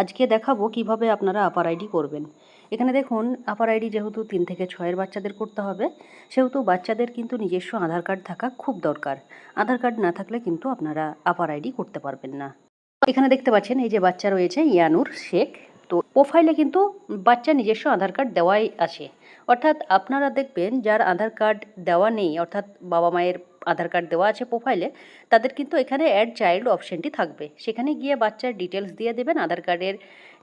আজকে দেখাবো কীভাবে আপনারা আপার আইডি করবেন। এখানে দেখুন আপার আইডি যেহেতু তিন থেকে ছয়ের বাচ্চাদের করতে হবে, সেহেতু বাচ্চাদের কিন্তু নিজস্ব আধার কার্ড থাকা খুব দরকার। আধার কার্ড না থাকলে কিন্তু আপনারা আপার আইডি করতে পারবেন না। এখানে দেখতে পাচ্ছেন, এই যে বাচ্চা রয়েছে, ইয়ানুর শেখ। তো প্রোফাইলে কিন্তু বাচ্চা নিজস্ব আধার কার্ড দেওয়াই আছে। অর্থাৎ আপনারা দেখবেন, যার আধার কার্ড দেওয়া নেই, অর্থাৎ বাবা মায়ের আধার কার্ড দেওয়া আছে প্রোফাইলে তাদের কিন্তু এখানে অ্যাড চাইল্ড অপশনটি থাকবে। সেখানে গিয়ে বাচ্চার ডিটেলস দিয়ে দেবেন, আধার কার্ডের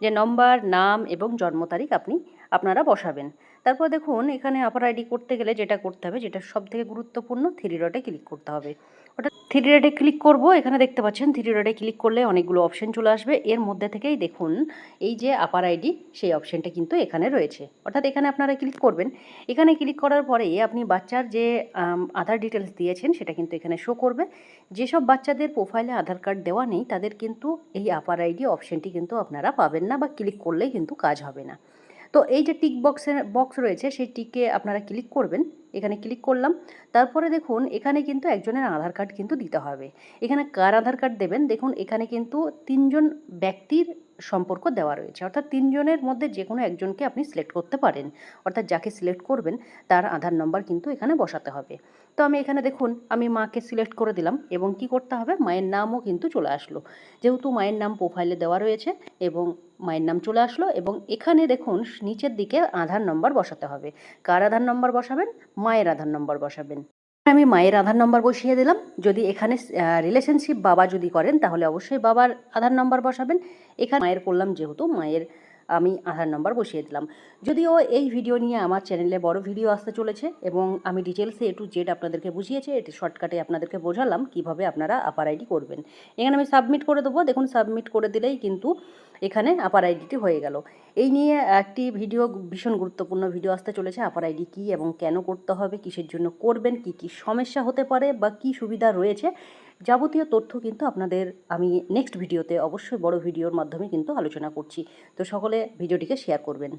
যে নম্বর নাম এবং জন্ম তারিখ আপনি আপনারা বসাবেন। তারপর দেখুন, এখানে আপার আইডি করতে গেলে যেটা করতে হবে, যেটা সব থেকে গুরুত্বপূর্ণ থ্রি ডটে ক্লিক করতে হবে। ওটা থ্রি ডটে ক্লিক করব, এখানে দেখতে পাচ্ছেন থ্রি ডটে ক্লিক করলে অনেকগুলো অপশন চলে আসবে। এর মধ্যে থেকেই দেখুন, এই যে আপার আইডি সেই অপশনটা কিন্তু এখানে রয়েছে। অর্থাৎ এখানে আপনারা ক্লিক করবেন। এখানে ক্লিক করার পরে আপনি বাচ্চার যে আধার ডিটেলস দিয়েছেন, সেটা কিন্তু এখানে শো করবে। যেসব বাচ্চাদের প্রোফাইলে আধার কার্ড দেওয়া নেই, তাদের কিন্তু এই আপার আইডি অপশনটি কিন্তু আপনারা পাবেন না বা ক্লিক করলেই কিন্তু কাজ হবে না। তো এই যে টিক বক্সের বক্স রয়েছে সেই টিকে আপনারা ক্লিক করবেন। এখানে ক্লিক করলাম। তারপরে দেখুন, এখানে কিন্তু একজনের আধার কার্ড কিন্তু দিতে হবে। এখানে কার আধার কার্ড দেবেন? দেখুন, এখানে কিন্তু তিনজন ব্যক্তির সম্পর্ক দেওয়া রয়েছে। অর্থাৎ তিনজনের মধ্যে যে কোনো একজনকে আপনি সিলেক্ট করতে পারেন। অর্থাৎ যাকে সিলেক্ট করবেন, তার আধার নম্বর কিন্তু এখানে বসাতে হবে। তো আমি এখানে দেখুন, আমি মাকে সিলেক্ট করে দিলাম এবং কি করতে হবে? মায়ের নামও কিন্তু চলে আসলো। যেহেতু মায়ের নাম প্রোফাইলে দেওয়া রয়েছে এবং মায়ের নাম চলে আসলো এবং এখানে দেখুন, নিচের দিকে আধার নম্বর বসাতে হবে। কার আধার নম্বর বসাবেন? মায়ের আধার নম্বর বসাবেন। আমি মায়ের আধার নম্বর বসিয়ে দিলাম। যদি এখানে রিলেশনশিপ বাবা যদি করেন, তাহলে অবশ্যই বাবার আধার নম্বর বসাবেন। এখানে মায়ের করলাম যেহেতু মায়ের আমি আধার নম্বর বসিয়ে দিলাম। যদিও এই ভিডিও নিয়ে আমার চ্যানেলে বড় ভিডিও আসতে চলেছে এবং আমি ডিটেলসে এ টু জেড আপনাদেরকে বুঝিয়েছি, এটি শর্টকাটে আপনাদেরকে বোঝালাম কীভাবে আপনারা আপার আইডি করবেন। এখানে আমি সাবমিট করে দেবো, দেখুন সাবমিট করে দিলেই কিন্তু এখানে আপার আইডিটি হয়ে গেল। এই নিয়ে একটি ভিডিও, ভীষণ গুরুত্বপূর্ণ ভিডিও আসতে চলেছে আপার আইডি কী এবং কেন করতে হবে, কিসের জন্য করবেন, কি কি সমস্যা হতে পারে বা কি সুবিধা রয়েছে যাবতীয় তথ্য কিন্তু আপনাদের আমি নেক্সট ভিডিওতে অবশ্যই বড় ভিডিওর মাধ্যমে কিন্তু আলোচনা করছি। তো সকলে ভিডিওটিকে শেয়ার করবেন।